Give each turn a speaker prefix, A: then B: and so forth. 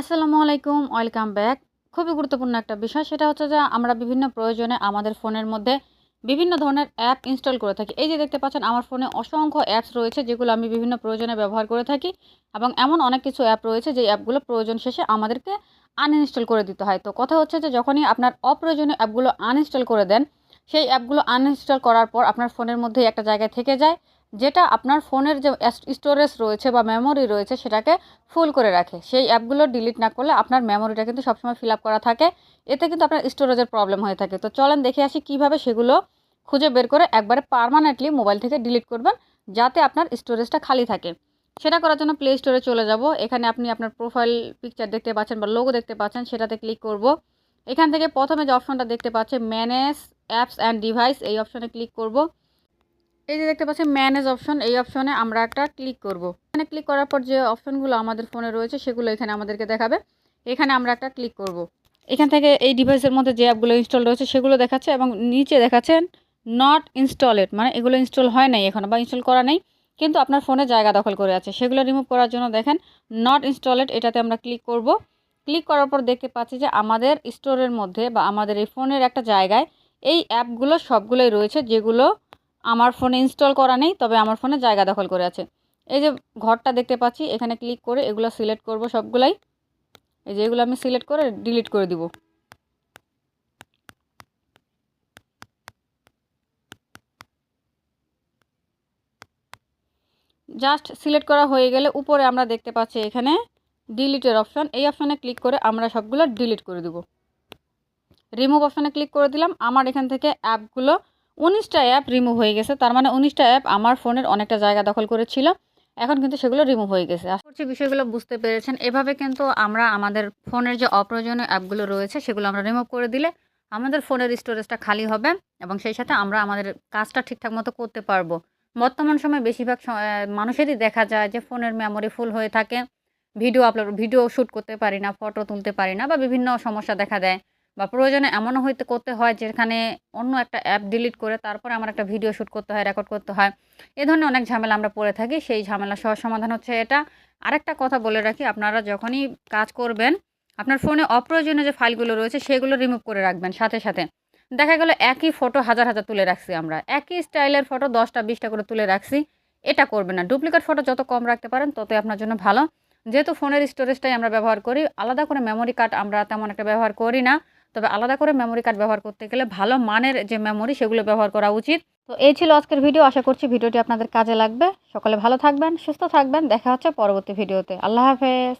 A: আসসালামু আলাইকুম, welcome back. খুবই গুরুত্বপূর্ণ একটা বিষয়, সেটা হচ্ছে যে আমরা বিভিন্ন প্রয়োজনে আমাদের ফোনের মধ্যে বিভিন্ন ধরনের অ্যাপ ইনস্টল করে থাকি। এই যে দেখতে পাচ্ছেন, আমার ফোনে অসংখ্য অ্যাপস রয়েছে, যেগুলো আমি বিভিন্ন প্রয়োজনে ব্যবহার করে থাকি এবং এমন অনেক কিছু অ্যাপ রয়েছে যে অ্যাপগুলো প্রয়োজন শেষে আমাদেরকে আনইনস্টল করে দিতে হয়। তো কথা হচ্ছে যে যখনই আপনার অপ্রয়োজনীয় অ্যাপগুলো আনইনস্টল করে দেন, সেই অ্যাপগুলো আনইনস্টল করার পর আপনার ফোনের মধ্যে একটা জায়গায় থেকে যায় যেটা আপনার ফোনের যে স্টোরেজ রয়েছে বা মেমোরি রয়েছে সেটাকে ফুল করে রাখে। সেই অ্যাপগুলো ডিলিট না করলে আপনার মেমোরিটা কিন্তু সবসময় ফিল আপ করা থাকে। এতে কিন্তু আপনার স্টোরেজের প্রবলেম হয়ে থাকে। তো চলেন দেখে আসি কীভাবে সেগুলো খুঁজে বের করে একবারে পারমানেন্টলি মোবাইল থেকে ডিলিট করবেন, যাতে আপনার স্টোরেজটা খালি থাকে। সেটা করার জন্য প্লে স্টোরে চলে যাব। এখানে আপনি আপনার প্রোফাইল পিকচার দেখতে পাচ্ছেন বা লোগো দেখতে পাচ্ছেন, সেটাতে ক্লিক করব। এখান থেকে প্রথমে যে অপশনটা দেখতে পাচ্ছেন ম্যানেজ অ্যাপস অ্যান্ড ডিভাইস এই অপশনে ক্লিক করব। এই যে দেখতে পাচ্ছেন ম্যানেজ অপশন এই অপশনে আমরা একটা ক্লিক করব। এখানে ক্লিক করার পর যে অপশনগুলো আমাদের ফোনে রয়েছে, সেগুলো এখানে আমাদেরকে দেখাবে। এখানে আমরা একটা ক্লিক করব। এখান থেকে এই ডিভাইসের মধ্যে যে অ্যাপগুলো ইনস্টল রয়েছে, সেগুলো দেখাচ্ছে এবং নিচে দেখাচ্ছেন নট ইনস্টলেড মানে এগুলো ইনস্টল হয় নাই এখনও বা ইনস্টল করা নেই, কিন্তু আপনার ফোনে জায়গা দখল করে আছে। সেগুলো রিমুভ করার জন্য দেখেন নট ইনস্টলেড এটাতে আমরা ক্লিক করব। ক্লিক করার পর দেখতে পাচ্ছি যে আমাদের স্টোরের মধ্যে বা আমাদের এই ফোনের একটা জায়গায় এই অ্যাপগুলো সবগুলোই রয়েছে, যেগুলো আমার ফোনে ইনস্টল করা নেই, তবে আমার ফোনে জায়গা দখল করে আছে। এই যে ঘরটা দেখতে পাচ্ছি, এখানে ক্লিক করে এগুলো সিলেক্ট করব সবগুলাই। এই যে এগুলো আমি সিলেক্ট করে ডিলিট করে দিব। জাস্ট সিলেক্ট করা হয়ে গেলে উপরে আমরা দেখতে পাচ্ছি এখানে ডিলিটের অপশন এই অপশনে ক্লিক করে আমরা সবগুলো ডিলিট করে দেব। রিমুভ অপশনে ক্লিক করে দিলাম। আমার এখান থেকে অ্যাপগুলো উনিশটা অ্যাপ রিমুভ হয়ে গেছে। তার মানে উনিশটা অ্যাপ আমার ফোনের অনেকটা জায়গা দখল করেছিল। এখন কিন্তু সেগুলো রিমুভ হয়ে গেছে। আশা করছি বিষয়গুলো বুঝতে পেরেছেন। এভাবে কিন্তু আমরা আমাদের ফোনের যে অপ্রয়োজনীয় অ্যাপগুলো রয়েছে, সেগুলো আমরা রিমুভ করে দিলে আমাদের ফোনের স্টোরেজটা খালি হবে এবং সেই সাথে আমরা আমাদের কাজটা ঠিকঠাক মতো করতে পারব। বর্তমান সময়ে বেশিরভাগ মানুষেরই দেখা যায় যে ফোনের মেমোরি ফুল হয়ে থাকে। ভিডিও আপলোড ভিডিও শ্যুট করতে পারি না ফটো তুলতে পারি না বা বিভিন্ন সমস্যা দেখা দেয়। বা প্রয়োজনে এমনও হইতে করতে হয় যেখানে অন্য একটা অ্যাপ ডিলিট করে তারপরে আমার একটা ভিডিও শ্যুট করতে হয় রেকর্ড করতে হয়। এ ধরনের অনেক ঝামেলা আমরা পড়ে থাকি। সেই ঝামেলা সহজ সমাধান হচ্ছে এটা। আরেকটা কথা বলে রাখি, আপনারা যখনই কাজ করবেন, আপনার ফোনে অপ্রয়োজনীয় যে ফাইলগুলো রয়েছে সেগুলো রিমুভ করে রাখবেন সাথে সাথে। দেখা গেল একই ফটো হাজার হাজার তুলে রাখছি আমরা। একই স্টাইলের ফটো দশটা, বিশটা করে তুলে রাখছি। এটা করবেন না। ডুপ্লিকেট ফটো যত কম রাখতে পারেন, ততই আপনার জন্য ভালো। যেহেতু ফোনের স্টোরেজটাই আমরা ব্যবহার করি, আলাদা করে মেমোরি কার্ড আমরা তেমন একটা ব্যবহার করি না। তবে আলাদা করে মেমোরি কার্ড ব্যবহার করতে গেলে ভালো মানের যে মেমোরি সেগুলো ব্যবহার করা উচিত। তো এই ছিল আজকের ভিডিও আশা করছি ভিডিওটি আপনাদের কাজে লাগবে। সকলে ভালো থাকবেন, সুস্থ থাকবেন। দেখা হচ্ছে পরবর্তী ভিডিওতে আল্লাহ হাফেজ।